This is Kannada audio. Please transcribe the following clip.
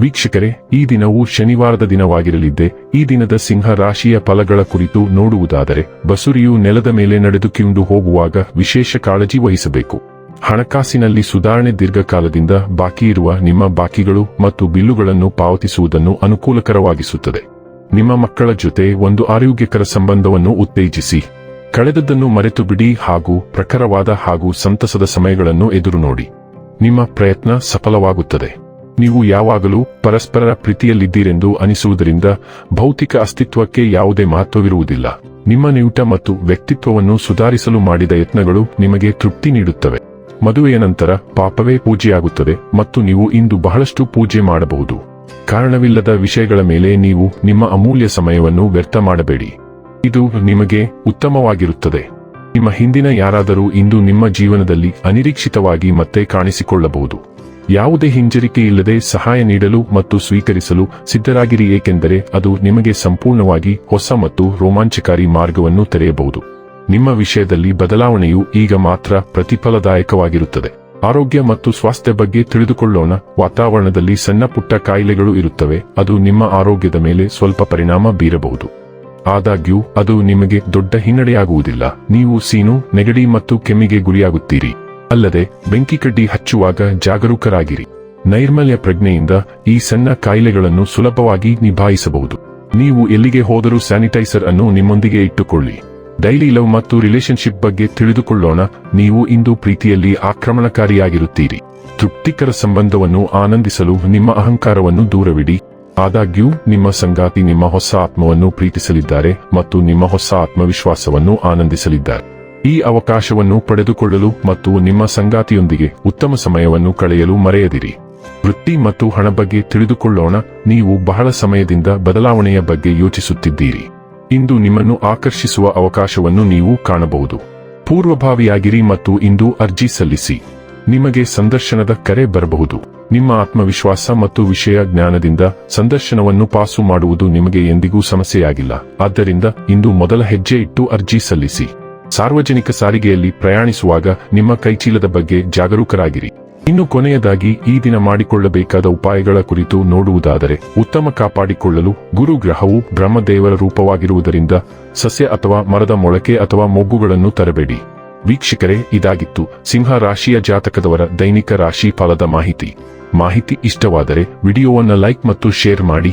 ವೀಕ್ಷಕರೇ, ಈ ದಿನವು ಶನಿವಾರದ ದಿನವಾಗಿರಲಿದ್ದೆ, ಈ ದಿನದ ಸಿಂಹ ರಾಶಿಯ ಫಲಗಳ ಕುರಿತು ನೋಡುವುದಾದರೆ, ಬಸುರಿಯು ನೆಲದ ಮೇಲೆ ನಡೆದುಕೊಂಡು ಹೋಗುವಾಗ ವಿಶೇಷ ಕಾಳಜಿ ವಹಿಸಬೇಕು. ಹಣಕಾಸಿನಲ್ಲಿ ಸುಧಾರಣೆ ದೀರ್ಘಕಾಲದಿಂದ ಬಾಕಿ ಇರುವ ನಿಮ್ಮ ಬಾಕಿಗಳು ಮತ್ತು ಬಿಲ್ಲುಗಳನ್ನು ಪಾವತಿಸುವುದನ್ನು ಅನುಕೂಲಕರವಾಗಿಸುತ್ತದೆ. ನಿಮ್ಮ ಮಕ್ಕಳ ಜೊತೆ ಒಂದು ಆರೋಗ್ಯಕರ ಸಂಬಂಧವನ್ನು ಉತ್ತೇಜಿಸಿ. ಕಳೆದದ್ದನ್ನು ಮರೆತು ಬಿಡಿ ಹಾಗೂ ಪ್ರಖರವಾದ ಹಾಗೂ ಸಂತಸದ ಸಮಯಗಳನ್ನು ಎದುರು ನೋಡಿ ನಿಮ್ಮ ಪ್ರಯತ್ನ ಸಫಲವಾಗುತ್ತದೆ. ನೀವು ಯಾವಾಗಲೂ ಪರಸ್ಪರರ ಪ್ರೀತಿಯಲ್ಲಿದ್ದೀರೆಂದು ಅನಿಸುವುದರಿಂದ ಭೌತಿಕ ಅಸ್ತಿತ್ವಕ್ಕೆ ಯಾವುದೇ ಮಹತ್ವವಿರುವುದಿಲ್ಲ. ನಿಮ್ಮ ನಿಯುಟ ಮತ್ತು ವ್ಯಕ್ತಿತ್ವವನ್ನು ಸುಧಾರಿಸಲು ಮಾಡಿದ ಯತ್ನಗಳು ನಿಮಗೆ ತೃಪ್ತಿ ನೀಡುತ್ತವೆ. ಮದುವೆಯ ನಂತರ ಪಾಪವೇ ಪೂಜೆಯಾಗುತ್ತದೆ ಮತ್ತು ನೀವು ಇಂದು ಬಹಳಷ್ಟು ಪೂಜೆ ಮಾಡಬಹುದು. ಕಾರಣವಿಲ್ಲದ ವಿಷಯಗಳ ಮೇಲೆ ನೀವು ನಿಮ್ಮ ಅಮೂಲ್ಯ ಸಮಯವನ್ನು ವ್ಯರ್ಥ ಮಾಡಬೇಡಿ. ಇದು ನಿಮಗೆ ಉತ್ತಮವಾಗಿರುತ್ತದೆ. ನಿಮ್ಮ ಹಿಂದಿನ ಯಾರಾದರೂ ಇಂದು ನಿಮ್ಮ ಜೀವನದಲ್ಲಿ ಅನಿರೀಕ್ಷಿತವಾಗಿ ಮತ್ತೆ ಕಾಣಿಸಿಕೊಳ್ಳಬಹುದು. ಯಾವುದೇ ಹಿಂಜರಿಕೆ ಇಲ್ಲದೆ ಸಹಾಯ ನೀಡಲು ಮತ್ತು ಸ್ವೀಕರಿಸಲು ಸಿದ್ಧರಾಗಿರಿ, ಏಕೆಂದರೆ ಅದು ನಿಮಗೆ ಸಂಪೂರ್ಣವಾಗಿ ಹೊಸ ಮತ್ತು ರೋಮಾಂಚಕಾರಿ ಮಾರ್ಗವನ್ನು ತೆರೆಯಬಹುದು. ನಿಮ್ಮ ವಿಷಯದಲ್ಲಿ ಬದಲಾವಣೆಯು ಈಗ ಮಾತ್ರ ಪ್ರತಿಫಲದಾಯಕವಾಗಿರುತ್ತದೆ. ಆರೋಗ್ಯ ಮತ್ತು ಸ್ವಾಸ್ಥ್ಯ ಬಗ್ಗೆ ತಿಳಿದುಕೊಳ್ಳೋಣ. ವಾತಾವರಣದಲ್ಲಿ ಸಣ್ಣ ಪುಟ್ಟ ಕಾಯಿಲೆಗಳು ಇರುತ್ತವೆ, ಅದು ನಿಮ್ಮ ಆರೋಗ್ಯದ ಮೇಲೆ ಸ್ವಲ್ಪ ಪರಿಣಾಮ ಬೀರಬಹುದು. ಆದಾಗ್ಯೂ, ಅದು ನಿಮಗೆ ದೊಡ್ಡ ಹಿನ್ನಡೆಯಾಗುವುದಿಲ್ಲ. ನೀವು ಸೀನು, ನೆಗಡಿ ಮತ್ತು ಕೆಮ್ಮಿಗೆ ಗುರಿಯಾಗುತ್ತೀರಿ. ಅಲ್ಲದೆ ಬೆಂಕಿ ಕಡ್ಡಿ ಹಚ್ಚುವಾಗ ಜಾಗರೂಕರಾಗಿರಿ. ನೈರ್ಮಲ್ಯ ಪ್ರಜ್ಞೆಯಿಂದ ಈ ಸಣ್ಣ ಕಾಯಿಲೆಗಳನ್ನು ಸುಲಭವಾಗಿ ನಿಭಾಯಿಸಬಹುದು. ನೀವು ಎಲ್ಲಿಗೆ ಹೋದರೂ ಸ್ಯಾನಿಟೈಸರ್ ಅನ್ನು ನಿಮ್ಮೊಂದಿಗೆ ಇಟ್ಟುಕೊಳ್ಳಿ. ಡೈಲಿ ಲವ್ ಮತ್ತು ರಿಲೇಶನ್ಶಿಪ್ ಬಗ್ಗೆ ತಿಳಿದುಕೊಳ್ಳೋಣ. ನೀವು ಇಂದು ಪ್ರೀತಿಯಲ್ಲಿ ಆಕ್ರಮಣಕಾರಿಯಾಗಿರುತ್ತೀರಿ. ತೃಪ್ತಿಕರ ಸಂಬಂಧವನ್ನು ಆನಂದಿಸಲು ನಿಮ್ಮ ಅಹಂಕಾರವನ್ನು ದೂರವಿಡಿ. ಆದಾಗ್ಯೂ, ನಿಮ್ಮ ಸಂಗಾತಿ ನಿಮ್ಮ ಹೊಸ ಆತ್ಮವನ್ನು ಪ್ರೀತಿಸಲಿದ್ದಾರೆ ಮತ್ತು ನಿಮ್ಮ ಹೊಸ ಆತ್ಮವಿಶ್ವಾಸವನ್ನು ಆನಂದಿಸಲಿದ್ದಾರೆ. ಈ ಅವಕಾಶವನ್ನು ಪಡೆದುಕೊಳ್ಳಲು ಮತ್ತು ನಿಮ್ಮ ಸಂಗಾತಿಯೊಂದಿಗೆ ಉತ್ತಮ ಸಮಯವನ್ನು ಕಳೆಯಲು ಮರೆಯದಿರಿ. ವೃತ್ತಿ ಮತ್ತು ಹಣ ಬಗ್ಗೆ ತಿಳಿದುಕೊಳ್ಳೋಣ. ನೀವು ಬಹಳ ಸಮಯದಿಂದ ಬದಲಾವಣೆಯ ಬಗ್ಗೆ ಯೋಚಿಸುತ್ತಿದ್ದೀರಿ. ಇಂದು ನಿಮ್ಮನ್ನು ಆಕರ್ಷಿಸುವ ಅವಕಾಶವನ್ನು ನೀವು ಕಾಣಬಹುದು. ಪೂರ್ವಭಾವಿಯಾಗಿರಿ ಮತ್ತು ಇಂದು ಅರ್ಜಿ ಸಲ್ಲಿಸಿ. ನಿಮಗೆ ಸಂದರ್ಶನದ ಕರೆ ಬರಬಹುದು. ನಿಮ್ಮ ಆತ್ಮವಿಶ್ವಾಸ ಮತ್ತು ವಿಷಯ ಜ್ಞಾನದಿಂದ ಸಂದರ್ಶನವನ್ನು ಪಾಸು ಮಾಡುವುದು ನಿಮಗೆ ಎಂದಿಗೂ ಸಮಸ್ಯೆಯಾಗಿಲ್ಲ. ಆದ್ದರಿಂದ ಇಂದು ಮೊದಲ ಹೆಜ್ಜೆ ಇಟ್ಟು ಅರ್ಜಿ ಸಲ್ಲಿಸಿ. ಸಾರ್ವಜನಿಕ ಸಾರಿಗೆಯಲ್ಲಿ ಪ್ರಯಾಣಿಸುವಾಗ ನಿಮ್ಮ ಕೈಚೀಲದ ಬಗ್ಗೆ ಜಾಗರೂಕರಾಗಿರಿ. ಇನ್ನು ಕೊನೆಯದಾಗಿ ಈ ದಿನ ಮಾಡಿಕೊಳ್ಳಬೇಕಾದ ಉಪಾಯಗಳ ಕುರಿತು ನೋಡುವುದಾದರೆ, ಉತ್ತಮ ಕಾಪಾಡಿಕೊಳ್ಳಲು ಗುರು ಗ್ರಹವು ಬ್ರಹ್ಮದೇವರ ರೂಪವಾಗಿರುವುದರಿಂದ ಸಸ್ಯ ಅಥವಾ ಮರದ ಮೊಳಕೆ ಅಥವಾ ಮೊಗ್ಗುಗಳನ್ನು ತರಬೇಡಿ. ವೀಕ್ಷಕರೇ, ಇದಾಗಿತ್ತು ಸಿಂಹ ರಾಶಿಯ ಜಾತಕದವರ ದೈನಿಕ ರಾಶಿ ಫಲದ ಮಾಹಿತಿ. ಮಾಹಿತಿ ಇಷ್ಟವಾದರೆ ವಿಡಿಯೋವನ್ನು ಲೈಕ್ ಮತ್ತು ಶೇರ್ ಮಾಡಿ.